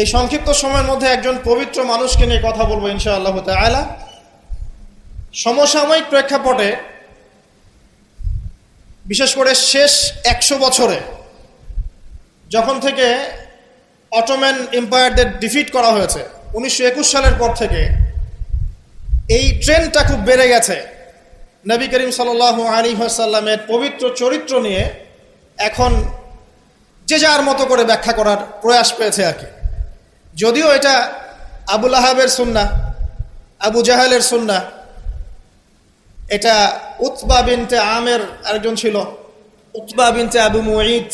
এই সংক্ষিপ্ত সময়ের মধ্যে একজন পবিত্র মানুষকে নিয়ে কথা বলব ইনশা আল্লাহ তালা সমসাময়িক প্রেক্ষাপটে, বিশেষ করে শেষ একশো বছরে, যখন থেকে অটোম্যান এম্পায়ারদের ডিফিট করা হয়েছে, উনিশশো একুশ সালের পর থেকে, এই ট্রেন্ডটা খুব বেড়ে গেছে। নবী করিম সাল আলী সাল্লামের পবিত্র চরিত্র নিয়ে এখন যে যার মতো করে ব্যাখ্যা করার প্রয়াস পেয়েছে আর কি। যদিও এটা আবুল আহাবের সুন্না আবু জাহালের সুন্না এটা উতবা বিনতে আমের আরেকজন ছিল, উতবা বিনতে আবু মুঈদ,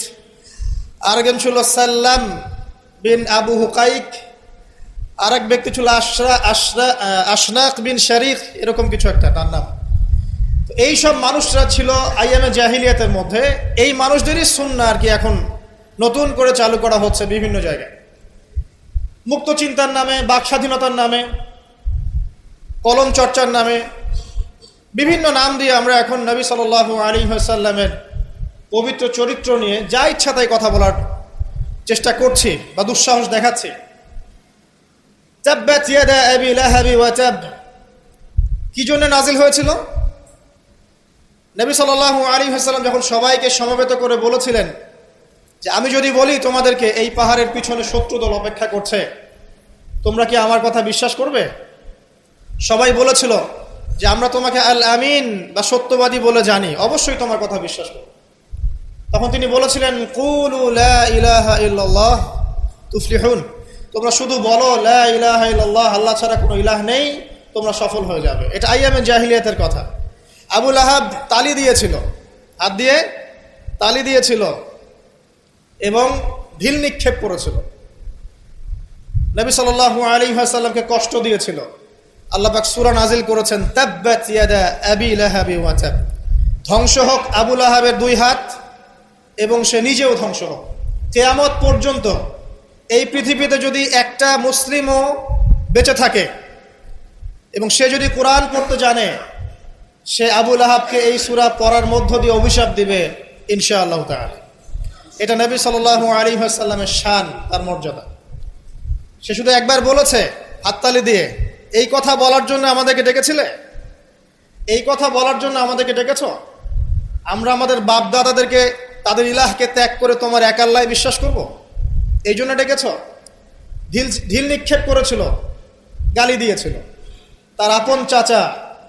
আরেকজন ছিল সাল্লাম বিন আবু হুকাইক, আরেক ব্যক্তি ছিল আশরা আশরা আশনাক বিন শরিক এরকম কিছু একটা তার নাম। এই সব মানুষরা ছিল আইএমএ জাহিলিয়াতের মধ্যে, এই মানুষদেরই সুন্না আর কি এখন নতুন করে চালু করা হচ্ছে বিভিন্ন জায়গায়। মুক্ত চিন্তার নামে, বাক স্বাধীনতার নামে, কলম চর্চার নামে, বিভিন্ন নাম দিয়ে আমরা এখন নবী সাল আলী সাল্লামের পবিত্র চরিত্র নিয়ে যা ইচ্ছা তাই কথা বলার চেষ্টা করছি বা দুঃসাহস দেখাচ্ছি। কি জন্য নাজিল হয়েছিল? নবী সাল্লাল্লাহু আলাইহি ওয়াসাল্লাম যখন সবাইকে সমবেত করে বলেছিলেন যে আমি যদি বলি তোমাদেরকে এই পাহাড়ের পিছনে শত্রু দল অপেক্ষা করছে, তোমরা কি আমার কথা বিশ্বাস করবে? সবাই বলেছিল যে আমরা তোমাকে আল আমিন বা সত্যবাদী বলে জানি, অবশ্যই তোমার কথা বিশ্বাস করব। তখন তিনি বলেছিলেন, কুলু তুফলিহুন। তোমরা শুধু বলো, লা আল্লাহ ছাড়া কোনো ইলাহ নেই, তোমরা সফল হয়ে যাবে। এটা আইয়ামে জাহিলিয়াতের কথা। আবুল আহাব তালি দিয়েছিল, হাত দিয়ে তালি দিয়েছিল এবং ঢিল নিক্ষেপ করেছিল। নবী সাল আলী সাল্লামকে কষ্ট দিয়েছিল। আল্লাহ পাক সুরা নাজিল করেছেন ধ্বংস হোক আবুল আহাবের দুই হাত, এবং সে নিজেও ধ্বংস হোক। কেয়ামত পর্যন্ত এই পৃথিবীতে যদি একটা মুসলিমও বেঁচে থাকে, এবং সে যদি কোরআন পড়তে জানে, সে আবুল আহাবকে এই সুরা পড়ার মধ্য দিয়ে অভিশাপ দিবে ইনশা আল্লাহ তাআলা। এটা নবী সাল আলী সাল্লামের শান, তার মর্যাদা। সে শুধু একবার বলেছে হাততালি দিয়ে, এই কথা বলার জন্য আমাদেরকে ডেকেছিলে? এই কথা বলার জন্য আমাদেরকে ডেকেছ? আমরা আমাদের বাপ দাদাদেরকে তাদের ইলাহকে ত্যাগ করে তোমার একাল্লায় বিশ্বাস করব? এই জন্য ডেকেছ? ঢিল ঢিল নিক্ষেপ করেছিল, গালি দিয়েছিল। তার আপন চাচা,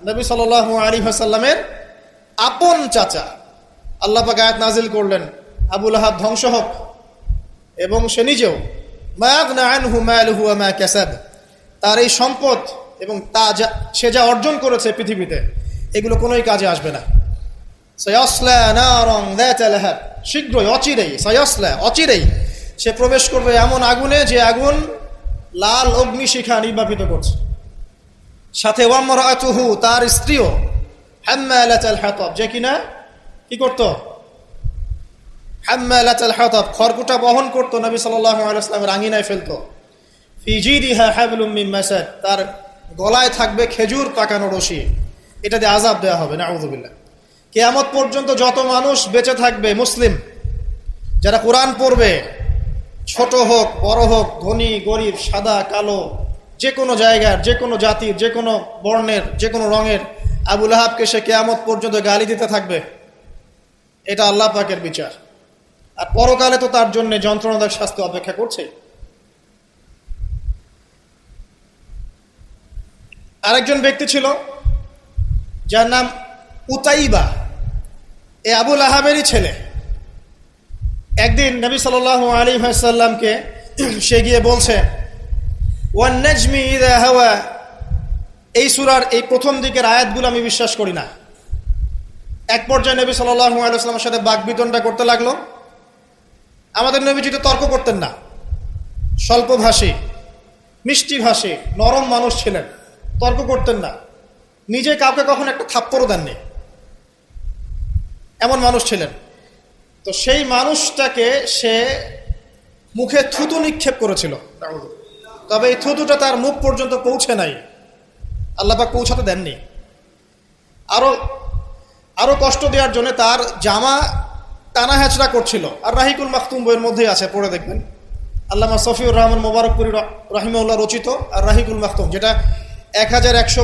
নবী সাল আলী সাল্লামের আপন চাচা, আল্লাহ পাক আয়াত নাজিল করলেন। আবুল আহাব ধ্বংস হোক। এবং সে নিজেও তার এই সম্পদ এবং তা যা, সে যা অর্জন করেছে পৃথিবীতে, এগুলো কোনোই কাজে আসবে না। শীঘ্রই অচিরেই, সয়সলা অচিরেই সে প্রবেশ করবে এমন আগুনে যে আগুন লাল অগ্নিশিখা নির্বাপিত করছে। সাথে ওয়ামরাতুহু তার স্ত্রীও হাম্মালাতাল হাতাব, যে কিনা কি করত? হাম্মালাতাল হাতাব, খড়কুটা বহন করত নবী সাল্লাল্লাহু আলাইহি ওয়াসাল্লামের আঙ্গিনায় ফেলতো। ফিজিদিহা হাবলুম মিন মাসাদ, তার গলায় থাকবে খেজুর পাকানো রশি। এটা দিয়ে আযাব দেওয়া হবে, নাউযুবিল্লাহ। কিয়ামত পর্যন্ত যত মানুষ বেঁচে থাকবে, মুসলিম, যারা কোরআন পড়বে, ছোট হোক, বড় হোক, ধনী, গরিব, সাদা, কালো যে কোনো জায়গার যে কোনো জাতির যে কোনো বর্ণের যে কোনো রঙের, আবুল আহাবকে সে কেয়ামত পর্যন্ত গালি দিতে থাকবে। এটা আল্লাহ পাকের বিচার। আর পরকালে তো তার জন্য যন্ত্রণাদায়ক শাস্তি অপেক্ষা করছে। আরেকজন ব্যক্তি ছিল, যার নাম উতাইবা। এ আবুল আহাবেরই ছেলে। একদিন নবী সাল আলী সাল্লামকে সে গিয়ে বলছে ওয়ান্নাজমি হাওয়া। এই সুরার এই প্রথম দিকের আয়াতগুলো আমি বিশ্বাস করি না। এক পর্যায়ে নবী সাল্লাল্লাহু আলাইহি ওয়াসাল্লামের সাথে বাগবিতণ্ডা করতে লাগল। আমাদের নবীজি তো তর্ক করতেন না, স্বল্প স্বল্পভাষী মিষ্টি ভাষী নরম মানুষ ছিলেন, তর্ক করতেন না, নিজে কাউকে কখন একটা থাপ্পড়ও দেননি। এমন মানুষ ছিলেন। তো সেই মানুষটাকে সে মুখে থুতু নিক্ষেপ করেছিল। তবে এই থুতুটা তার মুখ পর্যন্ত পৌঁছে নাই। আল্লাপাক পৌঁছাতে দেননি। আরও আরও কষ্ট দেওয়ার জন্য তার জামা টানা হ্যাচড়া করছিল। আর রাহিকুল মাখতুম বইয়ের মধ্যেই আছে, পড়ে দেখবেন। আল্লামা সফিউর রহমান মোবারকপুরি রাহিমউল্লাহ রচিত, আর রাহিকুল মাহতুম যেটা এক হাজার একশো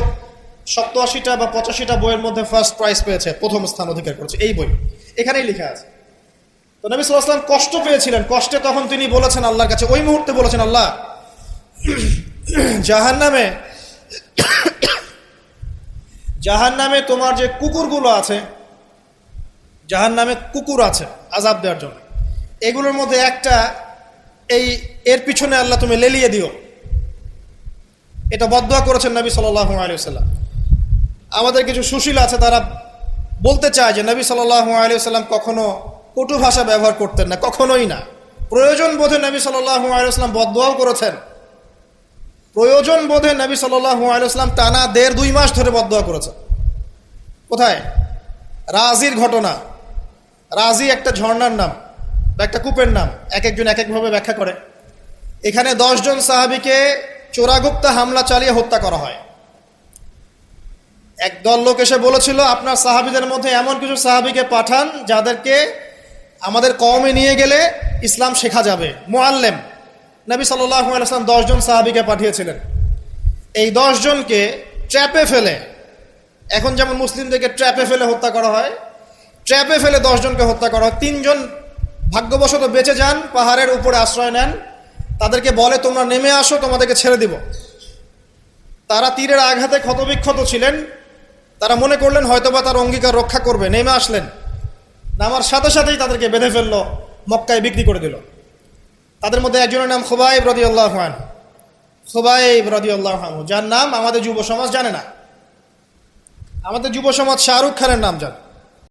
সপ্তআশিটা বা পঁচাশিটা বইয়ের মধ্যে ফার্স্ট প্রাইজ পেয়েছে, প্রথম স্থান অধিকার করেছে, এই বই। এখানেই লেখা আছে। তো নবী সাল্লাহ সাল্লাম কষ্ট পেয়েছিলেন, কষ্টে তখন তিনি বলেছেন আল্লাহর কাছে, ওই মুহূর্তে বলেছেন, আল্লাহ জাহান নামে জাহান নামে তোমার যে কুকুরগুলো আছে জাহান নামে কুকুর আছে, আজাব দেওয়ার জন্য। এগুলোর মধ্যে একটা, এই এর পিছনে আল্লাহ তুমি লেলিয়ে দিও। এটা বদয়া করেছেন নবী সাল্লাহ আলিয়াল্লাম আমাদের কিছু সুশীল আছে, তারা বলতে চায় যে নবী সাল্লাহ আলিয়াল্লাম কখনো কটু ভাষা ব্যবহার করতেন না, কখনোই না। প্রয়োজন বোধে নবী সাল্লাহ আলিয়াল্লাম বদয়াও করেছেন। প্রয়োজন বোধে নবী সাল্লাহ আলিয়াল্লাম টানা দেড় দুই মাস ধরে বদয়া করেছেন। কোথায়? রাজির ঘটনা। রাজি একটা ঝর্ণার নাম বা একটা কূপের নাম, এক একজন এক একভাবে ব্যাখ্যা করে। এখানে দশজন সাহাবিকে চোরাগুপ্তা হামলা চালিয়ে হত্যা করা হয়। একদল লোক এসে বলেছিল, আপনার সাহাবিদের মধ্যে এমন কিছু সাহাবিকে পাঠান যাদেরকে আমাদের কমে নিয়ে গেলে ইসলাম শেখা যাবে। মোয়াল্লেম নবী সাল্লাম দশজন সাহাবিকে পাঠিয়েছিলেন। এই দশজনকে ট্র্যাপে ফেলে, এখন যেমন মুসলিমদেরকে ট্র্যাপে ফেলে হত্যা করা হয় ট্র্যাপে ফেলে দশজনকে হত্যা করা হয়। তিনজন ভাগ্যবশত বেঁচে যান, পাহাড়ের উপরে আশ্রয় নেন। তাদেরকে বলে, তোমরা নেমে আসো, তোমাদেরকে ছেড়ে দিব। তারা তীরের আঘাতে ক্ষতবিক্ষত ছিলেন। তারা মনে করলেন, হয়তোবা তার অঙ্গীকার রক্ষা করবে। নেমে আসলেন। নামার সাথে সাথেই তাদেরকে বেঁধে ফেলল, মক্কায় বিক্রি করে দিল। তাদের মধ্যে একজনের নাম খোবাইব রদি আল্লাহান খোবাইব রদি আল্লাহান যার নাম আমাদের যুব সমাজ জানে না। আমাদের যুব সমাজ শাহরুখ খানের নাম জানে।